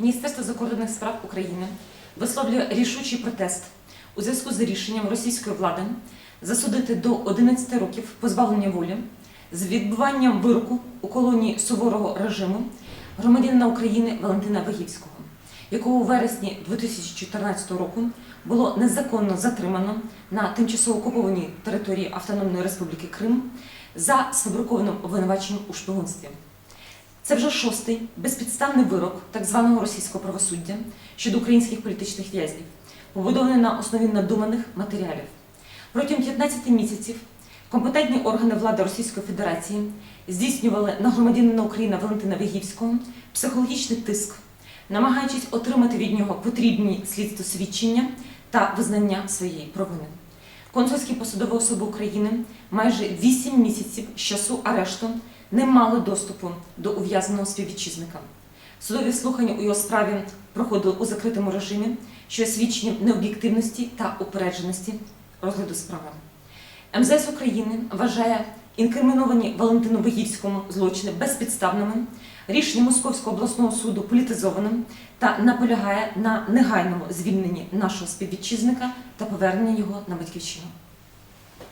Міністерство закордонних справ України висловлює рішучий протест у зв'язку з рішенням російської влади засудити до 11 років позбавлення волі з відбуванням вироку у колонії суворого режиму громадянина України Валентина Вигівського, якого у вересні 2014 року було незаконно затримано на тимчасово окупованій території Автономної Республіки Крим за сфабрикованим обвинуваченням у шпигунстві. Це вже шостий безпідставний вирок так званого російського правосуддя щодо українських політичних в'язнів, побудований на основі надуманих матеріалів. Протягом 15 місяців компетентні органи влади Російської Федерації здійснювали на громадянина України Валентина Вигівського психологічний тиск, намагаючись отримати від нього потрібні слідство свідчення та визнання своєї провини. Консульські посадові особи України майже 8 місяців з часу арешту не мали доступу до ув'язненого співвітчизника. Судові слухання у його справі проходили у закритому режимі, що свідченням необ'єктивності та упередженості розгляду справи. МЗС України вважає інкриміновані Валентину Вигівському злочини безпідставними, рішення Московського обласного суду політизованим та наполягає на негайному звільненні нашого співвітчизника та повернення його на батьківщину.